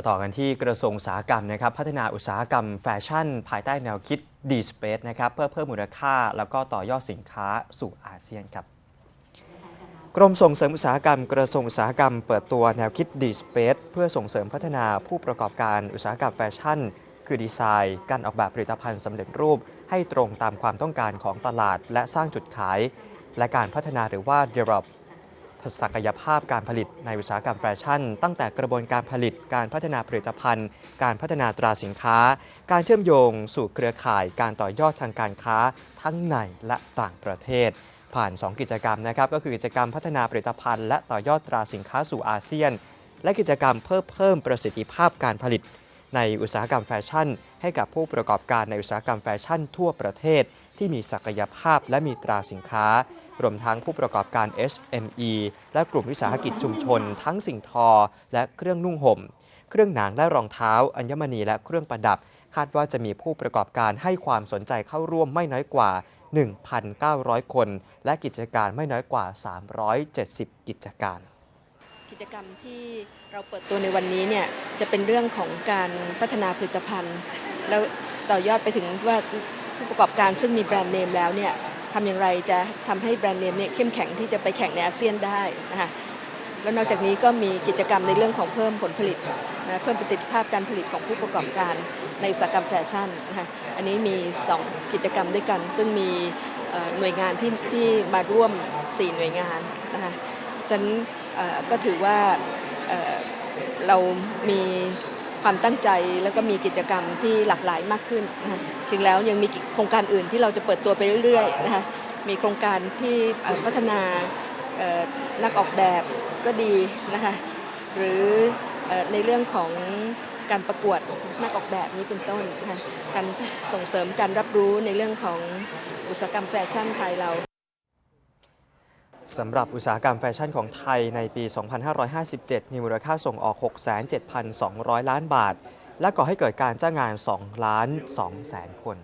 มาต่อกันที่กระทรวงอุตสาหกรรมนะครับพัฒนาอุตสาหกรรมแฟชั่น ภายใต้แนวคิด D-Space นะครับเพื่อเพิ่มมูลค่า แล้วก็ต่อยอดสินค้าสู่อาเซียนครับกรมส่งเสริมอุตสาหกรรมกระทรวงอุตสาหกรรมเปิดตัวแนวคิด D-Space เพื่อส่งเสริมพัฒนาผู้ประกอบการอุตสาหกรรมแฟชั่น คือดีไซน์ การออกแบบผลิตภัณฑ์สำเร็จรูป ให้ตรงตามความต้องการของตลาด และสร้างจุดขาย และการพัฒนาหรือว่า develop ศักยภาพการผลิตในอุตสาหกรรมแฟชั่น ตั้งแต่กระบวนการผลิตการพัฒนาผลิตภัณฑ์ การพัฒนาตราสินค้า การเชื่อมโยงสู่เครือข่ายการต่อยอดทางการค้าทั้งในและต่างประเทศ ผ่าน 2 กิจกรรมนะครับก็คือกิจกรรมพัฒนาผลิตภัณฑ์ และต่อยอดตราสินค้าสู่อาเซียน และกิจกรรมเพิ่มเพิ่มประสิทธิภาพการผลิต ในอุตสาหกรรมแฟชั่น ให้กับผู้ประกอบการในอุตสาหกรรมแฟชั่น ทั่วประเทศ ที่มีศักยภาพและมีตราสินค้า รวมทั้งผู้ประกอบการ SME และกลุ่มวิสาหกิจชุมชน ทั้งสิ่งทอ และเครื่องนุ่งห่ม เครื่องหนังและรองเท้า อัญมณีและเครื่องประดับ คาดว่าจะมีผู้ประกอบการให้ความสนใจเข้าร่วมไม่น้อยกว่า 1,900 คน และกิจการไม่น้อยกว่า 370 กิจการกิจกรรมที่เราเปิดตัวในวันนี้เนี่ยจะเป็นเรื่องของการพัฒนาผลิตภัณฑ์ แล้วต่อยอดไปถึงว่าผู้ประกอบการซึ่งมีแบรนด์เนมแล้วเนี่ย ทำอย่างไรจะทำให้แบรนด์เนมเนี่ยเข้มแข็งที่จะไปแข่งในอาเซียนได้นะคะแล้วนอกจากนี้ก็มีกิจกรรมในเรื่องของเพิ่มผลผลิตนะเพิ่มประสิทธิภาพการผลิตของผู้ประกอบการในอุตสาหกรรมแฟชั่นนะคะอันนี้มี 2 กิจกรรมด้วยกัน ซึ่งมีหน่วยงานที่ที่มาร่วม 4 หน่วยงานนะคะฉะนั้นก็ถือว่าเรามี ความตั้งใจแล้วก็มีกิจกรรมที่หลากหลายมากขึ้นจริงแล้วยังมีโครงการอื่นที่เราจะเปิดตัวไปเรื่อยๆนะคะมีโครงการที่พัฒนานักออกแบบก็ดีนะคะหรือในเรื่องของการประกวดนักออกแบบนี้เป็นต้นการส่งเสริมการรับรู้ในเรื่องของอุตสาหกรรมแฟชั่นไทยเรา สำหรับอุตสาหกรรมแฟชั่นของไทยในปี 2557 มีมูลค่าส่งออก 67,200 ล้านบาท และก่อให้เกิดการจ้างงาน 2 ล้าน2แสนคน